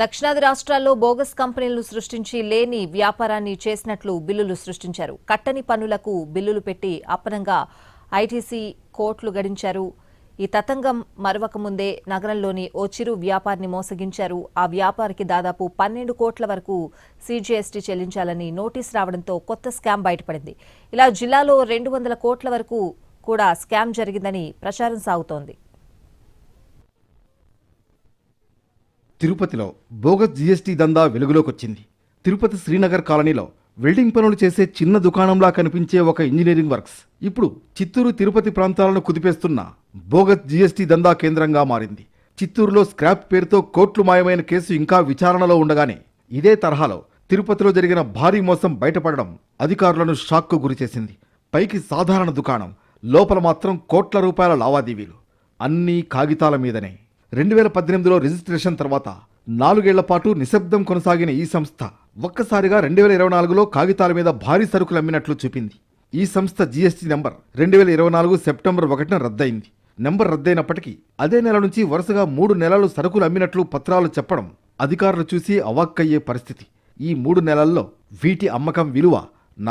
దక్షిణాది రాష్ట్రాల్లో బోగస్ కంపెనీలను సృష్టించి లేని వ్యాపారాన్ని చేసినట్లు బిల్లులు సృష్టించారు. కట్టని పన్నులకు బిల్లులు పెట్టి అప్పనంగా ఐటీసీ కోట్లు గడించారు. ఈ తతంగం మరవక ముందే నగరంలోని ఓ చిరు వ్యాపారిని మోసగించారు. ఆ వ్యాపారికి దాదాపు పన్నెండు కోట్ల వరకు సీజీఎస్టీ చెల్లించాలని నోటీస్ రావడంతో కొత్త స్కామ్ బయటపడింది. ఇలా జిల్లాలో రెండు వందల కోట్ల వరకు కూడా స్కామ్ జరిగిందని ప్రచారం సాగుతోంది. తిరుపతిలో బోగస్ జీఎస్టీ దందా వెలుగులోకొచ్చింది. తిరుపతి శ్రీనగర్ కాలనీలో వెల్డింగ్ పనులు చేసే చిన్న దుకాణంలా కనిపించే ఒక ఇంజనీరింగ్ వర్క్స్. ఇప్పుడు చిత్తూరు తిరుపతి ప్రాంతాలను కుదిపేస్తున్న బోగస్ జీఎస్టీ దందా కేంద్రంగా మారింది. చిత్తూరులో స్క్రాప్ పేరుతో కోట్లు మాయమైన కేసు ఇంకా విచారణలో ఉండగానే ఇదే తరహాలో తిరుపతిలో జరిగిన భారీ మోసం బయటపడడం అధికారులను షాక్కు గురిచేసింది. పైకి సాధారణ దుకాణం లోపల మాత్రం కోట్ల రూపాయల లావాదేవీలు. అన్నీ కాగితాల మీదనే. రెండు వేల పద్దెనిమిదిలో రిజిస్ట్రేషన్ తర్వాత నాలుగేళ్ళ పాటు నిశ్శబ్దం కొనసాగిన ఈ సంస్థ ఒక్కసారిగా రెండు వేల ఇరవై నాలుగులో కాగితాల మీద భారీ సరుకులు అమ్మినట్లు చూపింది. ఈ సంస్థ జీఎస్టీ నెంబర్ రెండు వేల ఇరవై నాలుగు సెప్టెంబర్ ఒకటిన రద్దయింది. నెంబర్ రద్దయినప్పటికీ అదే నెల నుంచి వరుసగా మూడు నెలలు సరుకులు అమ్మినట్లు పత్రాలు చెప్పడం అధికారులు చూసి అవాక్కయ్యే పరిస్థితి. ఈ మూడు నెలల్లో వీటి అమ్మకం విలువ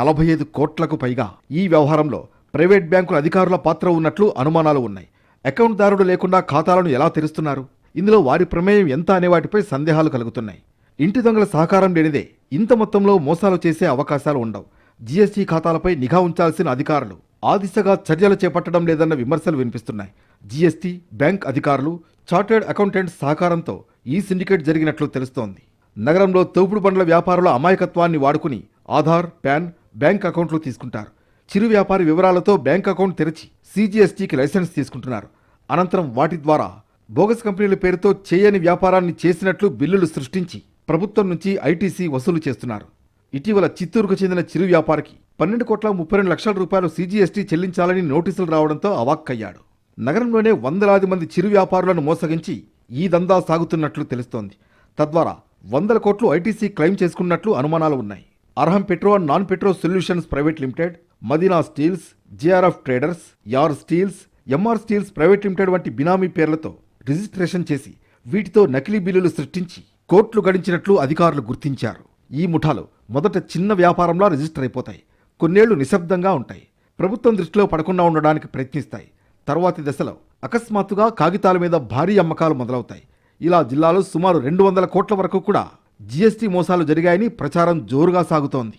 నలభై ఐదు కోట్లకు పైగా. ఈ వ్యవహారంలో ప్రైవేట్ బ్యాంకుల అధికారుల పాత్ర ఉన్నట్లు అనుమానాలు ఉన్నాయి. అకౌంట్దారుడు లేకుండా ఖాతాలను ఎలా తెరుస్తున్నారు? ఇందులో వారి ప్రమేయం ఎంత అనే వాటిపై సందేహాలు కలుగుతున్నాయి. ఇంటి దొంగల సహకారం లేనిదే ఇంత మొత్తంలో మోసాలు చేసే అవకాశాలు ఉండవు. జీఎస్టీ ఖాతాలపై నిఘా ఉంచాల్సిన అధికారులు ఆ దిశగా చర్యలు చేపట్టడం లేదన్న విమర్శలు వినిపిస్తున్నాయి. జీఎస్టీ బ్యాంక్ అధికారులు చార్టర్డ్ అకౌంటెంట్స్ సహకారంతో ఈ సిండికేట్ జరిగినట్లు తెలుస్తోంది. నగరంలో తోపుడు బండ్ల వ్యాపారుల అమాయకత్వాన్ని వాడుకుని ఆధార్ పాన్ బ్యాంక్ అకౌంట్లు తీసుకుంటారు. చిరు వ్యాపారి వివరాలతో బ్యాంక్ అకౌంట్ తెరిచి సీజీఎస్టీకి లైసెన్స్ తీసుకుంటున్నారు. అనంతరం వాటి ద్వారా బోగస్ కంపెనీల పేరుతో చేయని వ్యాపారాన్ని చేసినట్లు బిల్లులు సృష్టించి ప్రభుత్వం నుంచి ఐటీసీ వసూలు చేస్తున్నారు. ఇటీవల చిత్తూరుకు చెందిన చిరు వ్యాపారికి పన్నెండు కోట్ల ముప్పై రెండు లక్షల రూపాయలు సీజీఎస్టీ చెల్లించాలని నోటీసులు రావడంతో అవాక్కయ్యాడు. నగరంలోనే వందలాది మంది చిరు వ్యాపారులను మోసగించి ఈ దందా సాగుతున్నట్లు తెలుస్తోంది. తద్వారా వందల కోట్లు ఐటీసీ క్లెయిమ్ చేసుకున్నట్లు అనుమానాలు ఉన్నాయి. Arham petro and non petro solutions private limited Madina steels GRF traders యార్ steels MR steels private limited వంటి బినామీ పేర్లతో రిజిస్ట్రేషన్ చేసి వీటితో నకిలీ బిల్లులు సృష్టించి కోట్లు గడించినట్లు అధికారులు గుర్తించారు. ఈ ముఠాలు మొదట చిన్న వ్యాపారంలా రిజిస్టర్ అయిపోతాయి. కొన్నేళ్ళు నిశ్శబ్దంగా ఉంటాయి. ప్రభుత్వం దృష్టిలో పడకుండా ఉండడానికి ప్రయత్నిస్తాయి. తర్వాతి దశలో అకస్మాత్తుగా కాగితాల మీద భారీ అమ్మకాలు మొదలవుతాయి. ఇలా జిల్లాలో సుమారు రెండు వందల కోట్ల వరకు కూడా జీఎస్టీ మోసాలు జరిగాయని ప్రచారం జోరుగా సాగుతోంది.